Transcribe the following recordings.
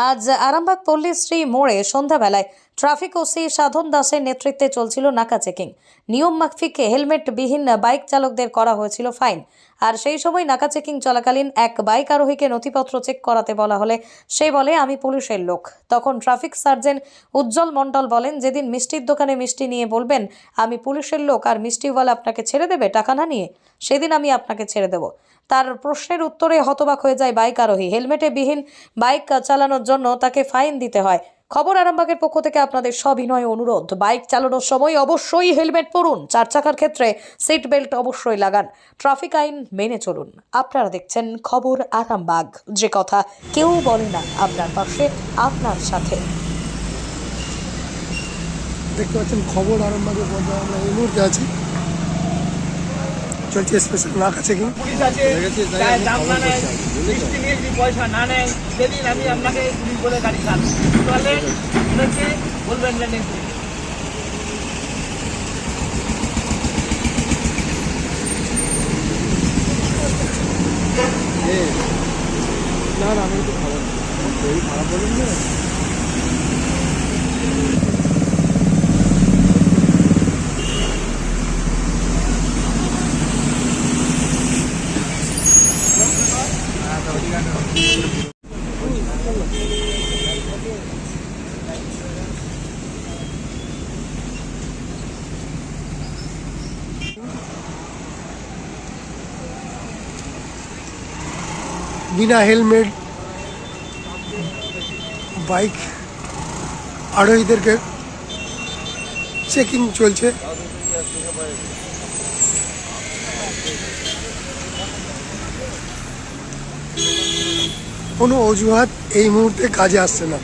আজ আরামবাগ পল্লীশ্রী মোড়ে সন্ধ্যাবেলায় ট্রাফিক ওসি সাধন দাসের নেতৃত্বে চলছিল নাকা চেকিং। নিয়ম মাফিক হেলমেটবিহীন বাইক চালকদের করা হয়েছিল ফাইন। আর সেই সময় নাকা চেকিং চলাকালীন এক বাইক আরোহীকে নথিপত্র চেক করাতে বলা হলে সে বলে, আমি পুলিশের লোক। তখন ট্রাফিক সার্জেন্ট উজ্জ্বল মণ্ডল বলেন, যেদিন মিষ্টির দোকানে মিষ্টি নিয়ে বলবেন, আমি পুলিশের লোক আর মিষ্টিওয়ালা আপনাকে ছেড়ে দেবে টাকা না নিয়ে, সেদিন আমি আপনাকে ছেড়ে দেব। তার প্রশ্নের উত্তরে হতবাক হয়ে যায় বাইক আরোহী। হেলমেটে বিহীন বাইক চালানোর জন্য তাকে ফাইন দিতে হয়। খবর আরামবাগের পক্ষ থেকে আপনাদের সবিনয় অনুরোধ। বাইক চালানোর সময় অবশ্যই হেলমেট পরুন, চার চাকার ক্ষেত্রে সিট বেল্ট অবশ্যই লাগান। ট্রাফিক আইন মেনে চলুন। আপনারা দেখছেন খবর আরামবাগ। যে কথা কেউ বলে না আপনার পাশে, আপনার সাথে। দেখতে পাচ্ছেন খবর আরামবাগের মধ্যে আমরা মুহূর্তে আছি। চলছে স্পেশাল না নিয়ে যদি পয়সা না নেয় সেদিন আমি আপনাকে পুলিশ বলে গাড়ি বলবেন না না আমি তো খাবার খারাপ বলুন না বিনা হেলমেট বাইক আরোহীদেরকে চেকিং চলছে কোনো অজুহাত এই মুহূর্তে কাজে আসছে না।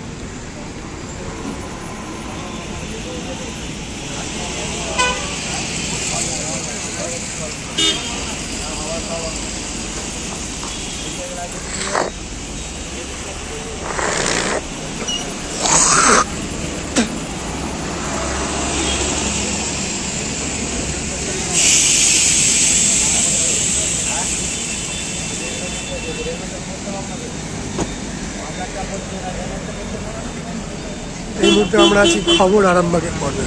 এই মুহূর্তে আমরা আছি খবর আরামবাগের পর্বে।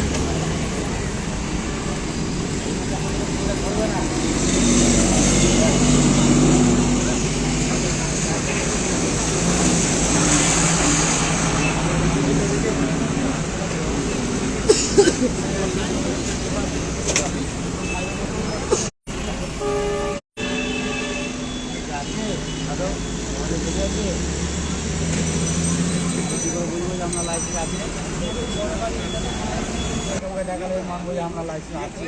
দেখালে মানবো যে আমরা লাইসেন্স আছে।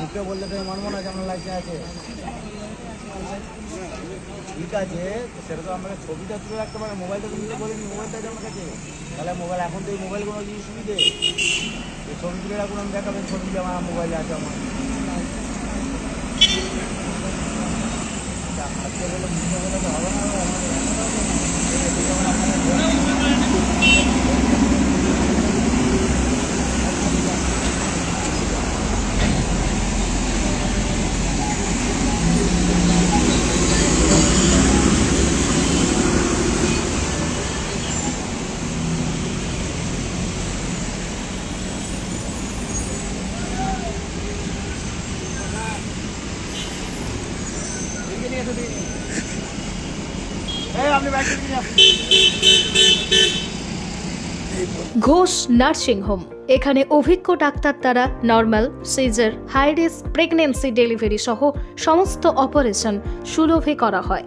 মুখে বললে তো মানবো না যে আমরা লাইসেন্স আছে। ঠিক আছে তো সেটা তো আমরা ছবিটা তুলে রাখতে পারি, মোবাইলটা তো নিতে বলিনি, মোবাইলটা আছে আমার কাছে। তাহলে মোবাইল, এখন তো এই মোবাইল কোনো জিনিস সুবিধে? ছবি তুলে রাখুন, আমি দেখাবেন ছবি আমার মোবাইলে আছে আমার। আজকে বলে তো হবে না। ঘোষ নার্সিং হোম এখানে অভিজ্ঞ ডাক্তার দ্বারা normal, caesar high risk pregnancy delivery সহ সমস্ত অপারেশন সুলভে করা হয়।